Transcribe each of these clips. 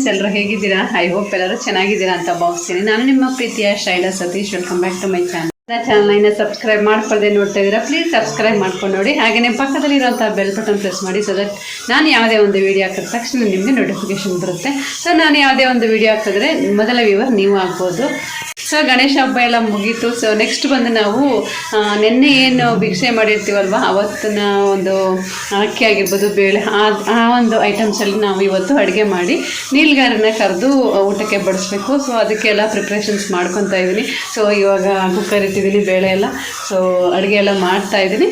Friends ಎಲ್ಲರೂ ಹೇಗಿದ್ದೀರಾ? I hope ಎಲ್ಲರೂ ಚೆನ್ನಾಗಿದ್ದೀರಾ ಅಂತ ಭಾವಿಸ್ತೀನಿ. ನಾನು ನಿಮ್ಮ ಪ್ರೀತಿಯ Shaila Satish. Welcome back to my channel ಚಾನಲ್ನ ಸಬ್ಸ್ಕ್ರೈಬ್ ಮಾಡ್ಕೊಳ್ಳದೆ ನೋಡ್ತಾ ಇದ್ದೀರಾ ಪ್ಲೀಸ್ ಸಬ್ಸ್ಕ್ರೈಬ್ ಮಾಡ್ಕೊಂಡು ನೋಡಿ. ಹಾಗೆಯೇ ಪಕ್ಕದಲ್ಲಿರುವಂಥ ಬೆಲ್ ಬಟನ್ ಪ್ರೆಸ್ ಮಾಡಿ ಸೊ ದಟ್ ನಾನು ಯಾವುದೇ ಒಂದು ವಿಡಿಯೋ ಹಾಕಿದ ತಕ್ಷಣ ನಿಮಗೆ ನೋಟಿಫಿಕೇಶನ್ ಬರುತ್ತೆ. ಸೊ ನಾನು ಯಾವುದೇ ಒಂದು ವಿಡಿಯೋ ಹಾಕಿದ್ರೆ ಮೊದಲ ವ್ಯೂವರ್ ನೀವು ಆಗ್ಬೋದು. ಸೊ ಗಣೇಶ ಹಬ್ಬ ಎಲ್ಲ ಮುಗೀತು. ಸೊ ನೆಕ್ಸ್ಟ್ ಬಂದು ನಾವು ನಿನ್ನೆ ಏನು ಭಿಕ್ಷೆ ಮಾಡಿರ್ತೀವಲ್ವ, ಅವತ್ತಿನ ಒಂದು ಅಕ್ಕಿ ಆಗಿರ್ಬೋದು, ಬೇಳೆ, ಆ ಒಂದು ಐಟಮ್ಸಲ್ಲಿ ನಾವು ಇವತ್ತು ಅಡುಗೆ ಮಾಡಿ ನೀಲ್ಗಾರನ್ನ ಕರೆದು ಊಟಕ್ಕೆ ಬಡಿಸ್ಬೇಕು. ಸೊ ಅದಕ್ಕೆಲ್ಲ ಪ್ರಿಪ್ರೇಷನ್ಸ್ ಮಾಡ್ಕೊತಾ ಇದ್ದೀನಿ. ಸೊ ಇವಾಗ ಕುಕ್ಕರ್ ಇಟ್ಟಿದ್ದೀನಿ ಬೇಳೆ ಎಲ್ಲ. ಸೊ ಅಡುಗೆ ಎಲ್ಲ ಮಾಡ್ತಾ ಇದ್ದೀನಿ.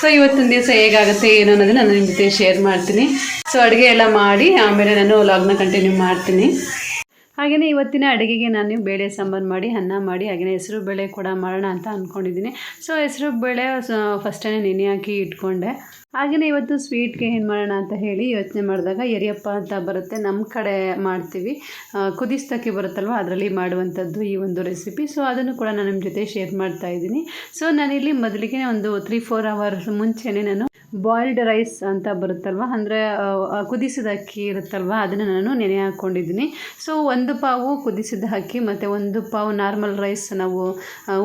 ಸೊ ಇವತ್ತಿನ ದಿವಸ ಹೇಗಾಗುತ್ತೆ, ಏನು ಅನ್ನೋದನ್ನ ನಾನು ನಿಮ್ಮ ಜೊತೆ ಶೇರ್ ಮಾಡ್ತೀನಿ. ಸೊ ಅಡುಗೆ ಎಲ್ಲ ಮಾಡಿ, ಆಮೇಲೆ ನಾನು ಲಾಗ್ನ ಕಂಟಿನ್ಯೂ ಮಾಡ್ತೀನಿ. ಹಾಗೆಯೇ ಇವತ್ತಿನ ಅಡುಗೆಗೆ ನಾನು ಬೇಳೆ ಸಾಂಬಾರು ಮಾಡಿ, ಅನ್ನ ಮಾಡಿ ಹಾಗೆಯೇ ಹೆಸರು ಬೇಳೆ ಕೂಡ ಮಾಡೋಣ ಅಂತ ಅಂದ್ಕೊಂಡಿದ್ದೀನಿ ಸೊ ಹೆಸರು ಬೇಳೆ ಫಸ್ಟೇ ನೆನೆ ಹಾಕಿ ಇಟ್ಕೊಂಡೆ. ಹಾಗೆಯೇ ಇವತ್ತು ಸ್ವೀಟ್ಗೆ ಏನು ಮಾಡೋಣ ಅಂತ ಹೇಳಿ ಯೋಚನೆ ಮಾಡಿದಾಗ ಎರಿಯಪ್ಪ ಅಂತ ಬರುತ್ತೆ ನಮ್ಮ ಕಡೆ ಮಾಡ್ತೀವಿ. ಕುದಿಸ್ತಕ್ಕೆ ಬರುತ್ತಲ್ವ, ಅದರಲ್ಲಿ ಮಾಡುವಂಥದ್ದು ಈ ಒಂದು ರೆಸಿಪಿ ಸೊ ಅದನ್ನು ಕೂಡ ನಾನು ನಿಮ್ಮ ಜೊತೆ ಶೇರ್ ಮಾಡ್ತಾ ಇದ್ದೀನಿ. ಸೊ ನಾನಿಲ್ಲಿ ಮೊದಲಿಗೆ ಒಂದು ತ್ರೀ ಫೋರ್ ಅವರ್ಸ್ ಮುಂಚೆನೇ ನಾನು ಬಾಯ್ಲ್ಡ್ ರೈಸ್ ಅಂತ ಬರುತ್ತಲ್ವ, ಅಂದರೆ ಕುದಿಸಿದ ಅಕ್ಕಿ ಇರುತ್ತಲ್ವ, ಅದನ್ನು ನಾನು ನೆನೆ ಹಾಕ್ಕೊಂಡಿದ್ದೀನಿ ಸೊ ಒಂದು ಪಾವು ಕುದಿಸಿದ ಅಕ್ಕಿ, ಮತ್ತು ಒಂದು ಪಾವು ನಾರ್ಮಲ್ ರೈಸ್ ನಾವು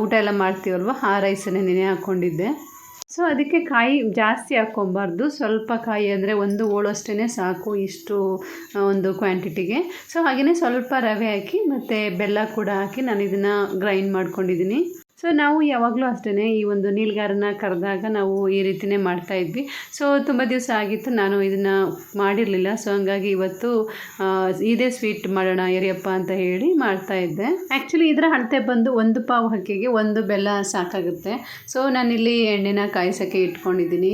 ಊಟ ಎಲ್ಲ ಮಾಡ್ತೀವಲ್ವ, ಆ ರೈಸನ್ನೇ ನೆನೆ ಹಾಕ್ಕೊಂಡಿದ್ದೆ ಸೊ ಅದಕ್ಕೆ ಕಾಯಿ ಜಾಸ್ತಿ ಹಾಕ್ಕೊಬಾರ್ದು. ಸ್ವಲ್ಪ ಕಾಯಿ ಅಂದರೆ ಒಂದು ಹೋಳಷ್ಟೇ ಸಾಕು ಇಷ್ಟು ಒಂದು ಕ್ವಾಂಟಿಟಿಗೆ ಸೊ ಹಾಗೆಯೇ ಸ್ವಲ್ಪ ರವೆ ಹಾಕಿ ಮತ್ತು ಬೆಲ್ಲ ಕೂಡ ಹಾಕಿ ನಾನು ಇದನ್ನು ಗ್ರೈಂಡ್ ಮಾಡ್ಕೊಂಡಿದ್ದೀನಿ ಸೊ ನಾವು ಯಾವಾಗಲೂ ಅಷ್ಟೇ ಈ ಒಂದು ನೀಲ್ಗಾರನ ಕರೆದಾಗ ನಾವು ಈ ರೀತಿಯೇ ಮಾಡ್ತಾ ಇದ್ವಿ. ಸೊ ತುಂಬ ದಿವಸ ಆಗಿತ್ತು. ನಾನು ಇದನ್ನು ಮಾಡಿರಲಿಲ್ಲ. ಸೊ ಹಂಗಾಗಿ ಇವತ್ತು ಇದೇ ಸ್ವೀಟ್ ಮಾಡೋಣ ಎರಿಯಪ್ಪ ಅಂತ ಹೇಳಿ ಮಾಡ್ತಾ ಇದ್ದೆ. ಆ್ಯಕ್ಚುಲಿ ಇದರ ಅಳತೆ ಬಂದು ಒಂದು ಪಾವು ಹಕ್ಕಿಗೆ ಒಂದು ಬೆಲ್ಲ ಸಾಕಾಗುತ್ತೆ. ಸೊ ನಾನಿಲ್ಲಿ ಎಣ್ಣೆನ ಕಾಯಿಸೋಕ್ಕೆ ಇಟ್ಕೊಂಡಿದ್ದೀನಿ.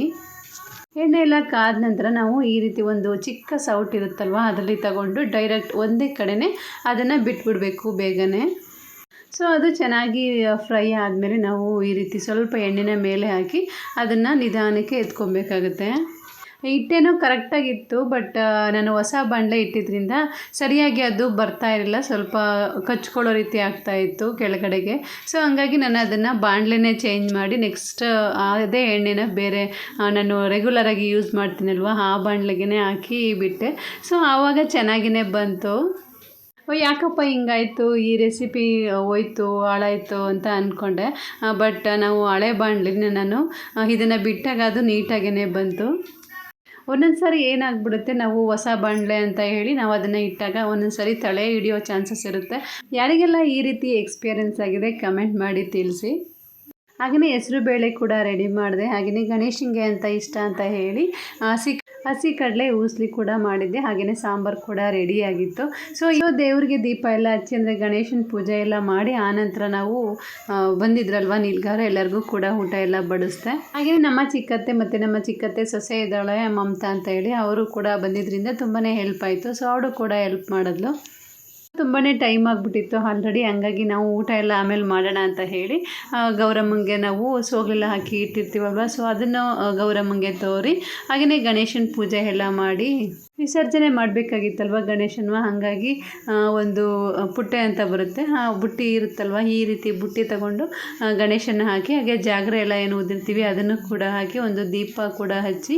ಎಣ್ಣೆ ಎಲ್ಲ ಕಾದ ನಂತರ ನಾವು ಈ ರೀತಿ ಒಂದು ಚಿಕ್ಕ ಸೌಟ್ ಇರುತ್ತಲ್ವ, ಅದರಲ್ಲಿ ತಗೊಂಡು ಡೈರೆಕ್ಟ್ ಒಂದೇ ಕಡೆನೇ ಅದನ್ನು ಬಿಟ್ಬಿಡಬೇಕು ಬೇಗನೆ. ಸೊ ಅದು ಚೆನ್ನಾಗಿ ಫ್ರೈ ಆದಮೇಲೆ ನಾವು ಈ ರೀತಿ ಸ್ವಲ್ಪ ಎಣ್ಣೆನ ಮೇಲೆ ಹಾಕಿ ಅದನ್ನು ನಿಧಾನಕ್ಕೆ ಎತ್ಕೊಬೇಕಾಗುತ್ತೆ. ಹಿಟ್ಟೇನೋ ಕರೆಕ್ಟಾಗಿತ್ತು, ಬಟ್ ನಾನು ಹೊಸ ಬಾಣಲೆ ಇಟ್ಟಿದ್ದರಿಂದ ಸರಿಯಾಗಿ ಅದು ಬರ್ತಾ ಇರಲಿಲ್ಲ. ಸ್ವಲ್ಪ ಕಚ್ಕೊಳ್ಳೋ ರೀತಿ ಆಗ್ತಾ ಇತ್ತು ಕೆಳಗಡೆಗೆ. ಸೊ ಹಂಗಾಗಿ ನಾನು ಅದನ್ನು ಬಾಣಲೆನೇ ಚೇಂಜ್ ಮಾಡಿ ನೆಕ್ಸ್ಟ್ ಅದೇ ಎಣ್ಣೆನ ಬೇರೆ ನಾನು ರೆಗ್ಯುಲರಾಗಿ ಯೂಸ್ ಮಾಡ್ತೀನಲ್ವ, ಆ ಬಾಣಲೆಗೆ ಹಾಕಿ ಬಿಟ್ಟೆ. ಸೊ ಆವಾಗ ಚೆನ್ನಾಗಿಯೇ ಬಂತು. ಯಾಕಪ್ಪ ಹಿಂಗಾಯಿತು? ಈ ರೆಸಿಪಿ ಹೋಯ್ತು, ಹಾಳಾಯಿತು ಅಂತ ಅಂದ್ಕೊಂಡೆ ಬಟ್ ನಾವು ಹಳೆ ಬಾಣಲಿನ ನಾನು ಇದನ್ನು ಬಿಟ್ಟಾಗ ಅದು ನೀಟಾಗೇ ಬಂತು. ಒಂದೊಂದು ಸಾರಿ ಏನಾಗ್ಬಿಡುತ್ತೆ, ನಾವು ಹೊಸ ಬಾಣಲೆ ಅಂತ ಹೇಳಿ ನಾವು ಅದನ್ನು ಇಟ್ಟಾಗ ಒಂದೊಂದು ಸಾರಿ ತಳೆ ಹಿಡಿಯೋ ಚಾನ್ಸಸ್ ಇರುತ್ತೆ. ಯಾರಿಗೆಲ್ಲ ಈ ರೀತಿ ಎಕ್ಸ್ಪೀರಿಯೆನ್ಸ್ ಆಗಿದೆ ಕಮೆಂಟ್ ಮಾಡಿ ತಿಳಿಸಿ. ಹಾಗೆಯೇ ಹೆಸರು ಬೇಳೆ ಕೂಡ ರೆಡಿ ಮಾಡಿದೆ. ಹಾಗೆಯೇ ಗಣೇಶನಿಗೆ ಅಂತ ಇಷ್ಟ ಅಂತ ಹೇಳಿ ಹಸಿ ಹಸಿ ಕಡಲೆ ಊಸ್ಲಿ ಕೂಡ ಮಾಡಿದ್ದೆ ಹಾಗೆಯೇ ಸಾಂಬಾರು ಕೂಡ ರೆಡಿಯಾಗಿತ್ತು ಸೊ ಇದು ದೇವರಿಗೆ ದೀಪ ಎಲ್ಲ ಹಚ್ಚಿ ಅಂದರೆ ಗಣೇಶನ ಪೂಜೆ ಎಲ್ಲ ಮಾಡಿ ಆನಂತರ ನಾವು ಬಂದಿದ್ರಲ್ವ ನಿಲ್ಗಾರ, ಎಲ್ಲರಿಗೂ ಕೂಡ ಊಟ ಎಲ್ಲ ಬಡಿಸ್ದೆ. ಹಾಗೆಯೇ ನಮ್ಮ ಚಿಕ್ಕತ್ತೆ ಮತ್ತು ನಮ್ಮ ಚಿಕ್ಕತ್ತೆ ಸೊಸೆ ಇದ್ದಾಳೆ, ಮಮತಾ ಅಂತ ಹೇಳಿ, ಅವರು ಕೂಡ ಬಂದಿದ್ದರಿಂದ ತುಂಬಾ ಹೆಲ್ಪ್ ಆಯಿತು. ಸೊ ಅವಳು ಕೂಡ ಹೆಲ್ಪ್ ಮಾಡಿದ್ಲು. ತುಂಬಾ ಟೈಮ್ ಆಗಿಬಿಟ್ಟಿತ್ತು. ಆಲ್ರೆಡಿ ಹಂಗಾಗಿ ನಾವು ಊಟ ಎಲ್ಲ ಆಮೇಲೆ ಮಾಡೋಣ ಅಂತ ಹೇಳಿ ಗೌರಮ್ಮಂಗೆ ನಾವು ಸೋಗಲೆಲ್ಲ ಹಾಕಿ ಇಟ್ಟಿರ್ತೀವಲ್ವ? ಸೊ ಅದನ್ನು ಗೌರಮ್ಮಂಗೆ ತೋರಿ ಹಾಗೆಯೇ ಗಣೇಶನ ಪೂಜೆ ಎಲ್ಲ ಮಾಡಿ ವಿಸರ್ಜನೆ ಮಾಡಬೇಕಾಗಿತ್ತಲ್ವ ಗಣೇಶನ್ವ? ಹಾಗಾಗಿ ಒಂದು ಪುಟ್ಟೆ ಅಂತ ಬರುತ್ತೆ. ಆ ಬುಟ್ಟಿ ಇರುತ್ತಲ್ವ? ಈ ರೀತಿ ಬುಟ್ಟಿ ತಗೊಂಡು ಗಣೇಶನ ಹಾಕಿ ಹಾಗೆ ಜಾಗರೆ ಎಲ್ಲ ಏನು ಉದಿರ್ತೀವಿ ಅದನ್ನು ಕೂಡ ಹಾಕಿ ಒಂದು ದೀಪ ಕೂಡ ಹಚ್ಚಿ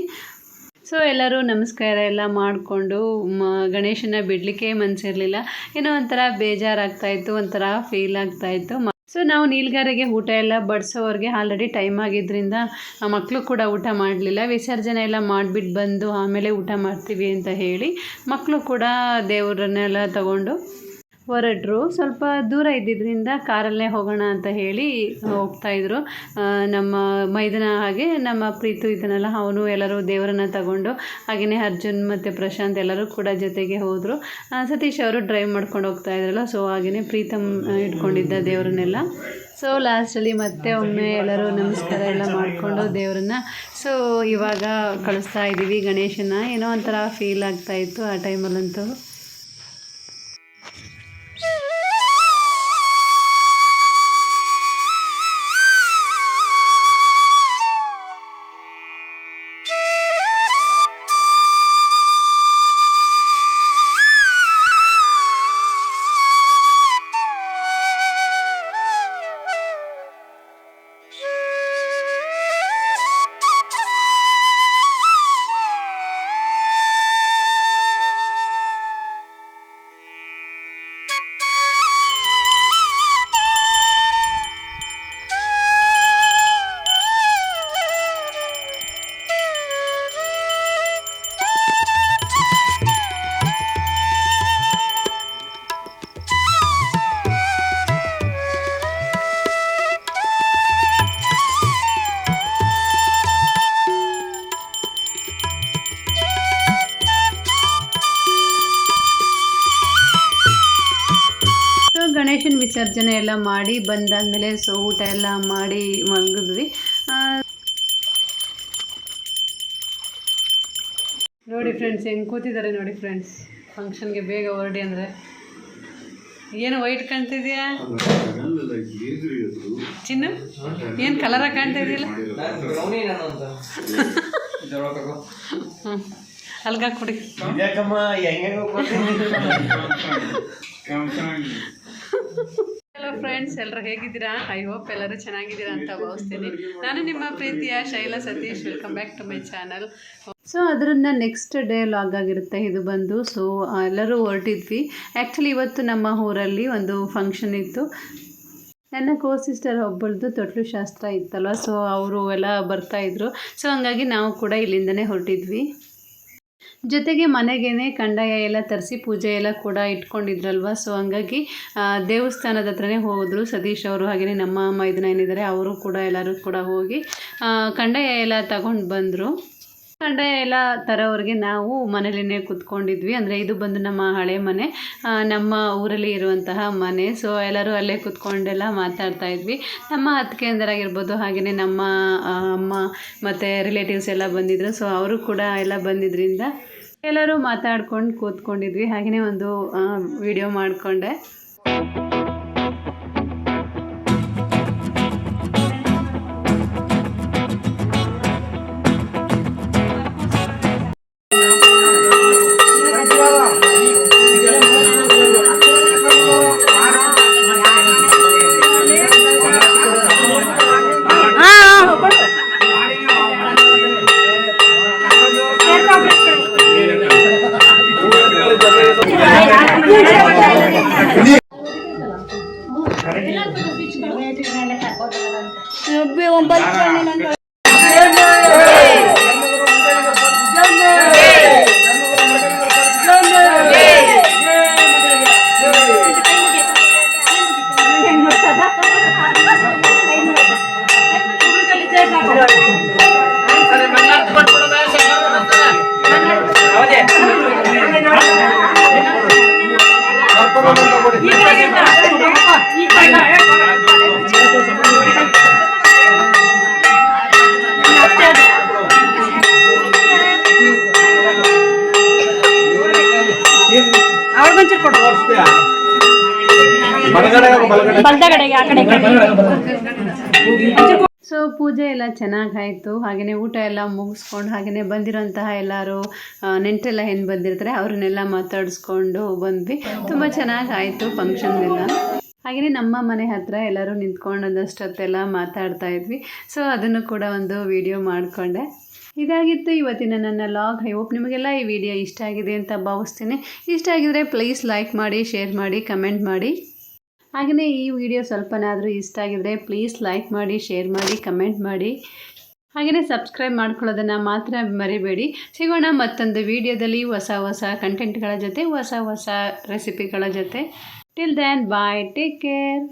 ಸೊ ಎಲ್ಲರೂ ನಮಸ್ಕಾರ ಎಲ್ಲ ಮಾಡಿಕೊಂಡು ಗಣೇಶನ ಬಿಡಲಿಕ್ಕೆ ಮನಸ್ಸಿರಲಿಲ್ಲ ಏನೋ ಒಂಥರ ಬೇಜಾರಾಗ್ತಾಯಿತ್ತು ಒಂಥರ ಫೀಲ್ ಆಗ್ತಾಯಿತ್ತು ಸೊ ನಾವು ನೀಲ್ಗಾರಿಗೆ ಊಟ ಎಲ್ಲ ಬಡಿಸೋವ್ರಿಗೆ ಆಲ್ರೆಡಿ ಟೈಮ್ ಆಗಿದ್ದರಿಂದ ಮಕ್ಕಳು ಕೂಡ ಊಟ ಮಾಡಲಿಲ್ಲ. ವಿಸರ್ಜನೆ ಎಲ್ಲ ಮಾಡಿಬಿಟ್ಟು ಬಂದು ಆಮೇಲೆ ಊಟ ಮಾಡ್ತೀವಿ ಅಂತ ಹೇಳಿ ಮಕ್ಕಳು ಕೂಡ ದೇವರನ್ನೆಲ್ಲ ತಗೊಂಡು ಹೊರಟ್ರು. ಸ್ವಲ್ಪ ದೂರ ಇದ್ದಿದ್ದರಿಂದ ಕಾರಲ್ಲೇ ಹೋಗೋಣ ಅಂತ ಹೇಳಿ ಹೋಗ್ತಾಯಿದ್ರು ನಮ್ಮ ಮೈದನ ಹಾಗೆ ನಮ್ಮ ಪ್ರೀತು ಇದನ್ನೆಲ್ಲ ಅವನು ಎಲ್ಲರೂ ದೇವರನ್ನ ತಗೊಂಡು ಹಾಗೆಯೇ ಅರ್ಜುನ್ ಮತ್ತು ಪ್ರಶಾಂತ್ ಎಲ್ಲರೂ ಕೂಡ ಜೊತೆಗೆ ಹೋದರು. ಸತೀಶ್ ಅವರು ಡ್ರೈವ್ ಮಾಡ್ಕೊಂಡು ಹೋಗ್ತಾ ಇದ್ರಲ್ಲ ಸೊ ಹಾಗೆಯೇ ಪ್ರೀತಮ್ ಇಟ್ಕೊಂಡಿದ್ದ ದೇವರನ್ನೆಲ್ಲ. ಸೊ ಲಾಸ್ಟಲ್ಲಿ ಮತ್ತೆ ಒಮ್ಮೆ ಎಲ್ಲರೂ ನಮಸ್ಕಾರ ಎಲ್ಲ ಮಾಡಿಕೊಂಡು ದೇವರನ್ನ. ಸೊ ಇವಾಗ ಕಳಿಸ್ತಾ ಇದ್ದೀವಿ ಗಣೇಶನ ಏನೋ ಒಂಥರ ಫೀಲ್ ಆಗ್ತಾಯಿತ್ತು ಆ ಟೈಮಲ್ಲಂತೂ ವಿಸರ್ಜನೆ ಎಲ್ಲ ಮಾಡಿ ಬಂದಾದಮೇಲೆ ಸೊ ಊಟ ಎಲ್ಲ ಮಾಡಿ ಮಲಗಿದ್ವಿ. ನೋಡಿ ಫ್ರೆಂಡ್ಸ್ ಹೆಂಗೆ ಕೂತಿದ್ದಾರೆ ನೋಡಿ ಫ್ರೆಂಡ್ಸ್ ಫಂಕ್ಷನ್ಗೆ ಬೇಗ ಹೊರಡಿ ಅಂದರೆ. ಏನು ವೈಟ್ ಕಾಣ್ತಿದ್ಯಾ? ಚಿನ್ನ? ಏನು ಕಲರ ಕಾಣ್ತಾ ಇದೆಯಲ್ಲ? ಹ್ಞೂ ಯಾಕಮ್ಮ ಕುಡಿ ಹಲೋ ಫ್ರೆಂಡ್ಸ್ ಎಲ್ಲರೂ ಹೇಗಿದ್ದೀರಾ? ಐ ಹೋಪ್ ಎಲ್ಲರೂ ಚೆನ್ನಾಗಿದ್ದೀರಾ ಅಂತ ಭಾವಿಸ್ತೀನಿ. ನಾನು ನಿಮ್ಮ ಪ್ರೀತಿಯ Shaila Satish. Welcome back to my channel so ಅದರಿಂದ ನೆಕ್ಸ್ಟ್ ಡೇ ಲಾಗ್ ಆಗಿರುತ್ತೆ. ಇದು ಬಂದು ಸೊ ಎಲ್ಲರೂ ಹೊರಟಿದ್ವಿ. ಆ್ಯಕ್ಚುಲಿ ಇವತ್ತು ನಮ್ಮ ಊರಲ್ಲಿ ಒಂದು ಫಂಕ್ಷನ್ ಇತ್ತು. ನನ್ನ ಕೋ ಸಿಸ್ಟರ್ ಒಬ್ಬಳದು ತೊಟ್ಲು ಶಾಸ್ತ್ರ ಇತ್ತಲ್ವ? ಸೊ ಅವರು ಎಲ್ಲ ಬರ್ತಾಯಿದ್ರು ಸೊ ಹಂಗಾಗಿ ನಾವು ಕೂಡ ಇಲ್ಲಿಂದನೇ ಹೊರಟಿದ್ವಿ. ಜೊತೆಗೆ ಮನೆಗೇನೆ ಕಂಡಾಯ ಎಲ್ಲ ತರಿಸಿ ಪೂಜೆ ಎಲ್ಲ ಕೂಡ ಇಟ್ಕೊಂಡಿದ್ರಲ್ವ? ಸೊ ಹಂಗಾಗಿ ದೇವಸ್ಥಾನದ ಹತ್ರನೇ ಹೋದರು ಸತೀಶ್ ಅವರು ಹಾಗೆಯೇ ನಮ್ಮ ಅಮ್ಮ ಇದನ್ನ ಏನಿದ್ದಾರೆ ಅವರು ಕೂಡ ಎಲ್ಲರೂ ಕೂಡ ಹೋಗಿ ಕಂಡಾಯ ಎಲ್ಲ ತಗೊಂಡು ಬಂದರು. ಕಂಡಾಯ ಎಲ್ಲ ತರೋವ್ರಿಗೆ ನಾವು ಮನೇಲಿನೇ ಕೂತ್ಕೊಂಡಿದ್ವಿ. ಅಂದರೆ ಇದು ಬಂದು ನಮ್ಮ ಹಳೆ ಮನೆ ನಮ್ಮ ಊರಲ್ಲಿ ಇರುವಂತಹ ಮನೆ. ಸೊ ಎಲ್ಲರೂ ಅಲ್ಲೇ ಕೂತ್ಕೊಂಡೆಲ್ಲ ಮಾತಾಡ್ತಾ ಇದ್ವಿ. ನಮ್ಮ ಅತ್ತಿಗೆಂದರಾಗಿರ್ಬೋದು ಹಾಗೆಯೇ ನಮ್ಮ ಅಮ್ಮ ಮತ್ತು ರಿಲೇಟಿವ್ಸ್ ಎಲ್ಲ ಬಂದಿದ್ದರು ಸೊ ಅವರು ಕೂಡ ಎಲ್ಲ ಬಂದಿದ್ದರಿಂದ ಎಲ್ಲರೂ ಮಾತಾಡ್ಕೊಂಡು ಕೂತ್ಕೊಂಡಿದ್ವಿ. ಹಾಗೆಯೇ ಒಂದು ವಿಡಿಯೋ ಮಾಡಿಕೊಂಡೆ. ಒಂಬತ್ತು ಸೊ ಪೂಜೆ ಎಲ್ಲ ಚೆನ್ನಾಗಾಯಿತು. ಹಾಗೆಯೇ ಊಟ ಎಲ್ಲ ಮುಗಿಸ್ಕೊಂಡು ಹಾಗೆಯೇ ಬಂದಿರೋಂತಹ ಎಲ್ಲರೂ ನೆಂಟೆಲ್ಲ ಹೆಣ್ಣು ಬಂದಿರ್ತಾರೆ ಅವ್ರನ್ನೆಲ್ಲ ಮಾತಾಡಿಸ್ಕೊಂಡು ಬಂದ್ವಿ. ತುಂಬ ಚೆನ್ನಾಗಾಯಿತು ಫಂಕ್ಷನ್ ಎಲ್ಲ. ಹಾಗೆಯೇ ನಮ್ಮ ಮನೆ ಹತ್ರ ಎಲ್ಲರೂ ನಿಂತ್ಕೊಂಡು ಒಂದಷ್ಟೊತ್ತೆಲ್ಲ ಮಾತಾಡ್ತಾ ಇದ್ವಿ. ಸೊ ಅದನ್ನು ಕೂಡ ಒಂದು ವಿಡಿಯೋ ಮಾಡಿಕೊಂಡೆ. ಇದಾಗಿತ್ತು ಇವತ್ತಿನ ನನ್ನ ಲಾಗ್. ಐ ಹೋಪ್ ನಿಮಗೆಲ್ಲ ಈ ವಿಡಿಯೋ ಇಷ್ಟ ಆಗಿದೆ ಅಂತ ಭಾವಿಸ್ತೀನಿ. ಇಷ್ಟ ಆಗಿದರೆ ಪ್ಲೀಸ್ ಲೈಕ್ ಮಾಡಿ ಶೇರ್ ಮಾಡಿ ಕಮೆಂಟ್ ಮಾಡಿ. ಹಾಗೆಯೇ ಈ ವಿಡಿಯೋ ಸ್ವಲ್ಪನಾದರೂ ಇಷ್ಟ ಆಗಿದರೆ ಪ್ಲೀಸ್ ಲೈಕ್ ಮಾಡಿ ಶೇರ್ ಮಾಡಿ ಕಮೆಂಟ್ ಮಾಡಿ. ಹಾಗೆಯೇ ಸಬ್ಸ್ಕ್ರೈಬ್ ಮಾಡ್ಕೊಳ್ಳೋದನ್ನು ಮಾತ್ರ ಮರಿಬೇಡಿ. ಸಿಗೋಣ ಮತ್ತೊಂದು ವಿಡಿಯೋದಲ್ಲಿ ಹೊಸ ಹೊಸ ಕಂಟೆಂಟ್ಗಳ ಜೊತೆ, ಹೊಸ ಹೊಸ ರೆಸಿಪಿಗಳ ಜೊತೆ. Till then bye take care